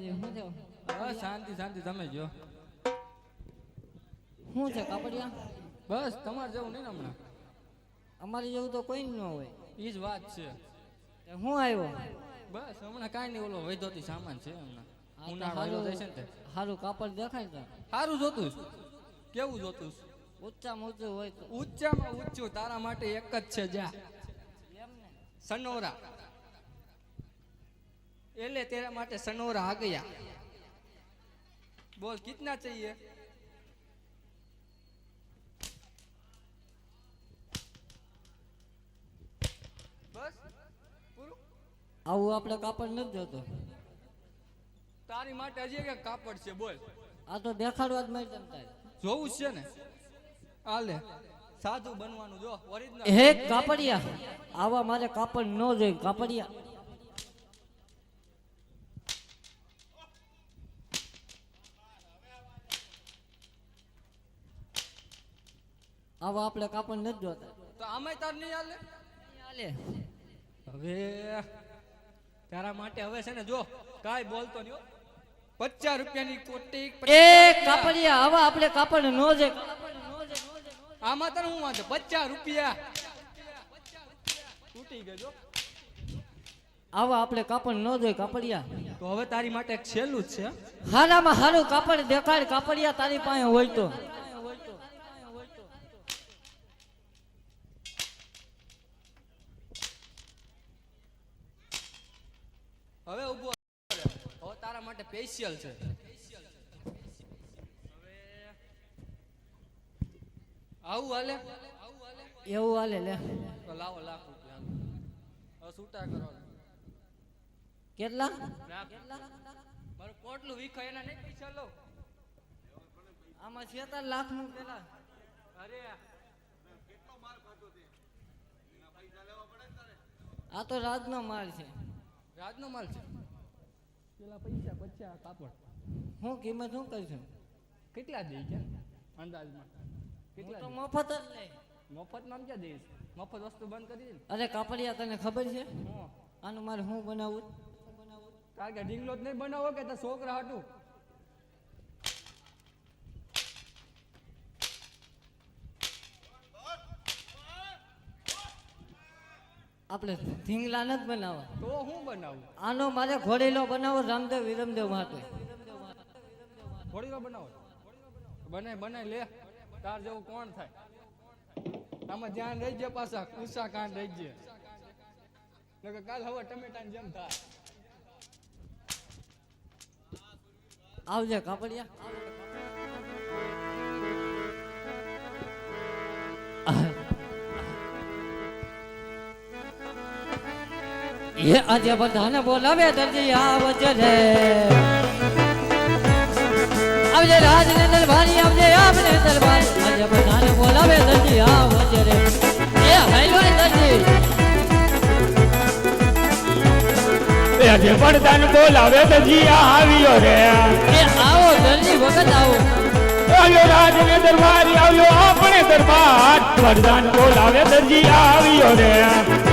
જય માતાજી શું થયો બસ શાંતિ શાંતિ તમે જો. શું છે કાપડિયા? બસ તમારે જવું નહીં હમણાં? અમારે જેવું તો કોઈ ન હોય. એ જ વાત છે. હું આવ્યો? બસ હમણાં કાંઈ નહીં ઓલો વૈધોતી સામાન છે હમણાં. ઉનાળો જાય ને તે. કાપડ દેખાય તો. સારું જોતું કેવું જોતું? ઊંચામાં ઊંચું હોય ઊંચામાં ઊંચું તારા માટે એક જ છે જા. સનોરા. એટલે તેરા માટે સનોરા આ ગયા બોલ કિતના ચાહીએ બસ પૂરું. આવું આપણે કાપડ નથી જોતો. તારી માટે હજી કે કાપડ છે બોલ. આ તો દેખાડવા જ મારી તમતારે જોવું છે ને? આલે સાધુ બનવાનું જો ઓરિજિનલ. હે કાપડિયા આવા મારે કાપડ ન જોઈ કાપડિયા. આવા આપણે કાપડ નથી જોતા. તો આમાંય તાર નહીં હાલે? હાલે. હવે તારા માટે હવે છે ને જો કાંઈ બોલતો નહીં પચાસ રૂપિયાની કોટી એ કાપડિયા હવે આપણે કાપડ નો જે આમાં તને હું વાંધો? પચાસ રૂપિયા. તૂટી ગયો. આવા આપણે કાપડ ન જોઈએ કાપડિયા. તો હવે તારી માટે છેલ્લું જ છે. હારામાં હારું કાપડ દેખાડ કાપડિયા તારી પાસે હોય તો. હવે ઊભો. હવે તારા માટે સ્પેશિયલ છે. આવું હાલે? એવું હાલે લે. તો લાવો લાખ રૂપિયા. હવે છૂટા કરો કેટલા? મારું પોટલું વીખો એના નહીં પૈસા લો આમાં છેતાર લાખનું પેલા. અરે. આ તો રાજનો માલ છે. રાજનો માલ છે. પેલા પૈસા પચાસ કાપડ. હું કિંમત શું કરશું કેટલા દે છે? અંદાજમાં. કેટલા તો મફત જ લઈ. મફતમાં ક્યાં દઈશ? મફત વસ્તુ બંધ કરી દે. અરે કાપડિયા તને ખબર છે? આનું મારે શું બનાવવું કારણ કે ઢીંગલો જ નહીં બનાવો કે છોકરા હાટું. આપણે થીંગલા નથી બનાવવા. તો હું બનાવું? આનો મારે ઘોડીલો બનાવો રામદેવ વિરમદેવ માટે. ઘોડીલો બનાવો. બનાય બનાય લે. તાર જેવું કોણ થાય? આમાં ધ્યાન રહી જાય પાછા ઉષા કાન રહી જાય. નકર કાલ હવે ટમેટાની જેમ થાય. આવજે કાપડિયા. એ આજે બધાને બોલાવે દરજી આવજે રે. આવજે રાજને દરબારી આવજે આપને દરબારી. આજે બધાને બોલાવે દરજી આવજે રે. એ હાલો રે દરજી. આજે પડદાન બોલાવે જીયા આવ્યો રે. એ આવો દરજી વખત આવો. આવ્યો રાજને દરબારી આવ્યો આપણે દરબાર. પડદાન બોલાવે જીયા આવ્યો રે.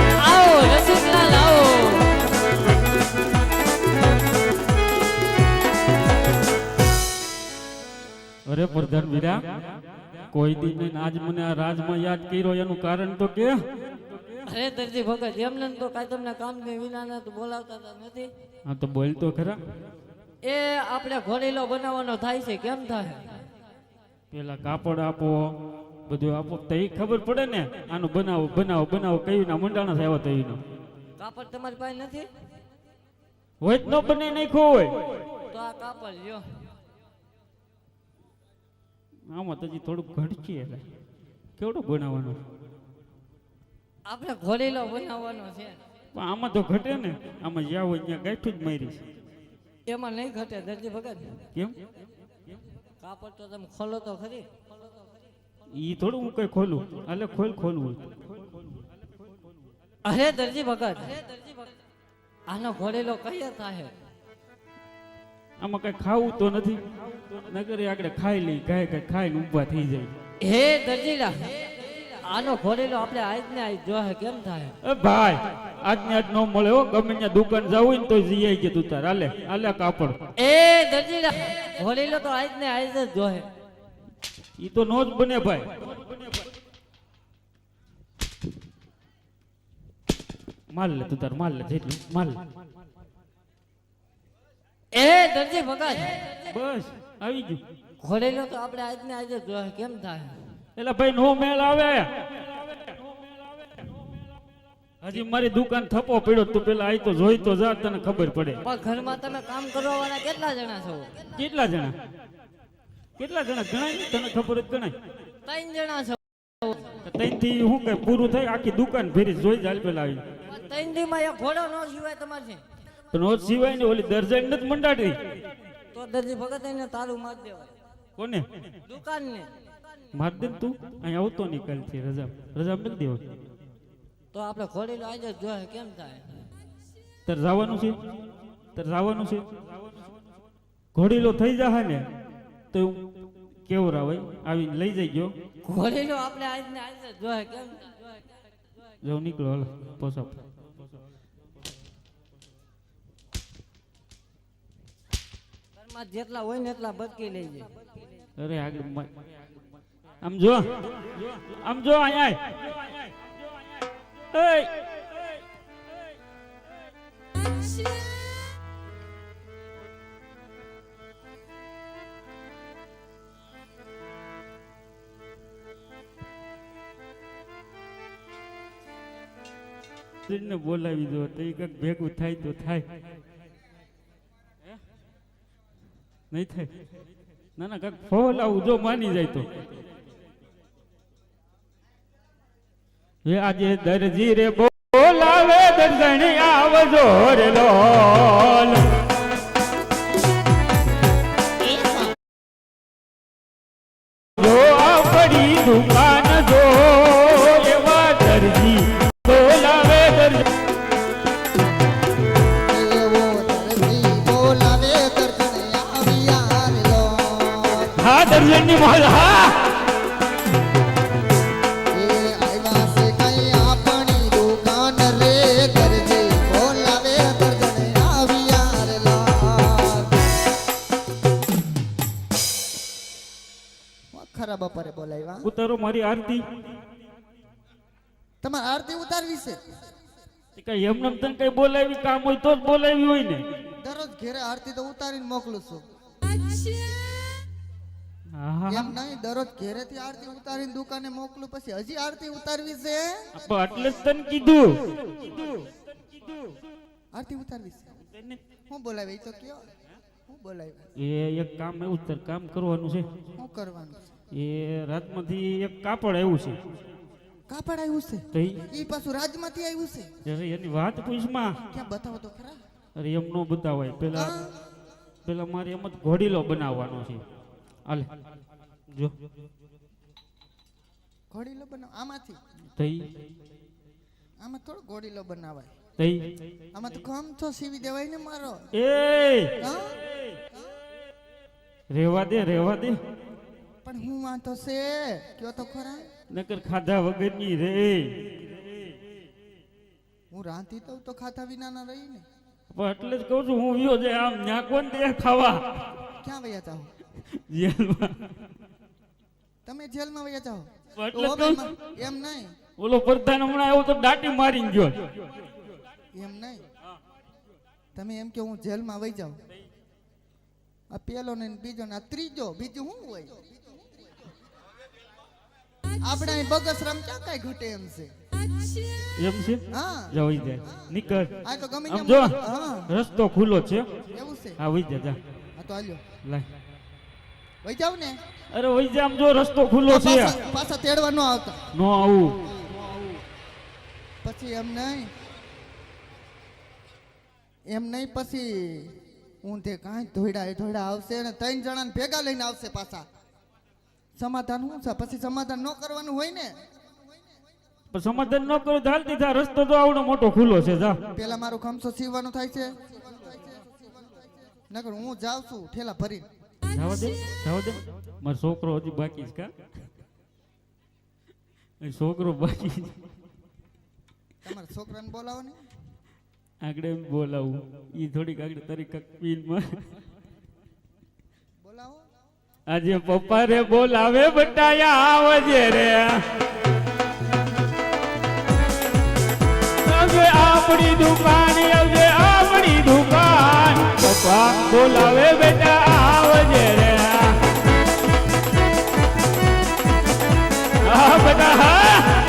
અરે પ્રધાન વીરા કોઈ દિન આજ મને આ રાજમાં યાદ કર્યો એનું કારણ તો કે? અરે દરજી ભગત એમને તો કાંઈ તમને કામ ને વિના તો બોલાવતા નથી. હા તો બોલ તો ખરા. એ આપણે ઘોડીલો બનાવવાનો થાય છે કેમ થાય? પેલા કાપડ આપો બધું આપો તો એ ખબર પડે ને? આનું બનાવો બનાવો બનાવો કયું ના મંડાણા થયા તો કાપડ તમારી પાસે નથી? હોય જ ન બને નાખ્યો હોય. તો આ કાપડ લ્યો. આમાં તો હજી થોડુંક ઘટશે એટલે. કેવડો બનાવવાનો? આપણે ઘોળેલો બનાવવાનો છે. પણ આમાં તો ઘટે ને. આમાં જ્યાં હોય ત્યાં ગાંઠું જ મારીશ એમાં નહીં ઘટે દરજી ભગત. કેમ? કાપડ તો તમે ખોલો તો ખરી. ઈ થોડું હું કઈ ખોલું. એટલે ખોલ ખોલવું અરે દરજી ભગત આનો ઘોડેલો કઈ થાય આમાં કઈ ખાવું તો નથી. નગરે આગળ ખાઈ લઈ ગાય કઈ ખાઈને ઊભા થઈ જાય. હે દરજીલા આનો ખોરેલો આપણે આજ ને આજ જોહે કેમ થાય? એ ભાઈ આજને આજ નો મળે હો ગમે ત્યાં દુકાન જાવ ને તો જઈ આવી તું તાર. હાલે હાલે કાપડ. એ દરજીલા ખોરેલો તો આજ ને આજ જ જોહે. ઈ તો નો જ બને ભાઈ. માલ લે તું તાર માલ લે જેટલું માલ લે. એ દરજી ભગત. બસ આવી ગયું. ઘોડેલો તો આપણે આજ ને આજ કેમ થાય? એટલે ભાઈ નો મેળ આવે. હજી મારી દુકાન થપ્પો પડ્યો તું પેલા આઈ તો જોઈ તો જા તને ખબર પડે. પણ ઘરમાં તમે કામ કરવા વાળા કેટલા જણા છો? કેટલા જણા? કેટલા જણા? ગણાય તને ખબર જ ગણાય. ત્રણ જણા છો. ત્યાંથી શું કઈ પૂરું થાય આખી દુકાન ફેરી જોઈ જાય પેલા આવી. ત્રણથી માં એક ઘોડો ન સિવાય તમારે પણ ઓજ સિવાય ને ઓલી દરજાઈ નથી મંડાડી તો દરજી ભગત એને તારું માર દેવાય. કોને? દુકાન ને માર દે તું અહીં આવતો નહીં કાલથી રજા. રજા નથી દેવો. તો આપણે ઘોડેલો આજ જ કેમ થાય? તાર જવાનું છે? તાર જવાનું છે? ઘોડીલો થઈ જાહે ને તો હું કેવરાવાય આવીને લઈ જઈ ગયો. ઘોડેલો આપણે આજ ને આજે જો કેમ જો નીકળો હાલ પોસાપ ઘરમાં જેટલા હોય ને એટલા બદકી લઈ જાય અરે આગળ મ- આમ જો આમ જો અહીંયા આય. એય. ને બોલાવી દો તો એ કંઈક ભેગું થાય તો થાય હે? નહીં થાય. ના ના કાંઈક ફોલાવું જો માની જાય તો. આજે દરજી રે બોલાવે દર્દણી આવજો રે લોલ ઉતારો આરતી. તમારે આરતી ઉતારવી છે? કઈ એમને તને કઈ બોલાવી કામ હોય તો જ બોલાવી હોય ને. દરરોજ ઘેરે આરતી તો ઉતારીને મોકલું છું. હા હા એમ નહીં દરરોજ ઘેરેથી આરતી ઉતારીને દુકાને મોકલું પછી હજી આરતી ઉતારવી છે? એટલે જ તને કીધું. આરતી ઉતારવી છે? હું બોલાવી તો કયો? હું બોલાવી. એ એક કામ એવું કામ કરવાનું છે. શું કરવાનું છે? એ રાજમાંથી એક કાપડ આવ્યું છે. કાપડ આવ્યું છે? તો ઈ પાછું રાજમાંથી આવ્યું છે? અરે એની વાત પૂછમાં ક્યાં બતાવો તો ખરા? અરે એમ નો બતાવાય. પેલા પેલા મારે એમ જ ઘોડીલો બનાવવાનો છે. હાલે. જો. ઘોડીલો બનાવ આમાંથી? તઈ. આમાં થોડો ઘોડીલો બનાવાય. તઈ. આમાં તો ખમથો સીવી દેવાય ને મારો. એ! રેવા દે રેવા દે. પણ હું વાંધો છે? કયો તો ખરા? નકર ખાધા વગરની રે. હું રાંધી દઉં તો ખાધા વિના ના રહી ને. પણ એટલે જ કહું છું હું વિયો જે આમ ન્યા કોણ દે ખાવા. ક્યાં વયા જાઓ? જેલમાં. તમે જેલમાં વયા જાઓ? એટલે કહું એમ નહીં. ઓલો પ્રધાન હમણાં આવ્યો તો દાટી મારીને ગયો. એમ નહીં. તમે એમ કે હું જેલમાં વહી જાઉં. આ પેલો ને બીજો ને આ ત્રીજો બીજું શું હોય? આપણે બગસ બગસરામ ક્યાં કઈ ઘટે એમ છે? એમ છે? હા. જવાઈ જાય નીકળ. આ તો ગમે આમ જો રસ્તો ખુલ્લો છે. એવું છે? હા વઈ જા જા. હા તો આલ્યો લાય. વઈ જાવ ને? અરે વઈ જા આમ જો રસ્તો ખુલ્લો છે. પાછા તેડવા ન આવતા. નો આવું. પછી એમ નહીં. એમ નહીં પછી ઊંધે કાંઈ ધોઈડા ધોઈડા આવશે ને ત્રણ જણાને ભેગા લઈને આવશે પાછા. સમાધાન શું છે? પછી સમાધાન ન કરવાનું હોય ને? સમાધાન ન કરો તો હાલતી થા રસ્તો તો આવડો મોટો ખુલ્લો છે જા. પેલા મારું ખમસો સીવવાનું થાય છે? નકર હું જાઉં છું ઠેલા ભરી જવા દે જવા દે. મારો છોકરો હજી બાકી છે કા? છોકરો બાકી તમારા છોકરાને બોલાવો ને આગળ બોલાવું. એ થોડીક આગળ તારી કાંક પીનમાં આજે પપ્પા રે બોલાવે બટાયા આવજે રે. આવજે આપણી દુકાન આવજે આપણી દુકાન. પપ્પા બોલાવે બેટા આવજે રે. આ બધા હા.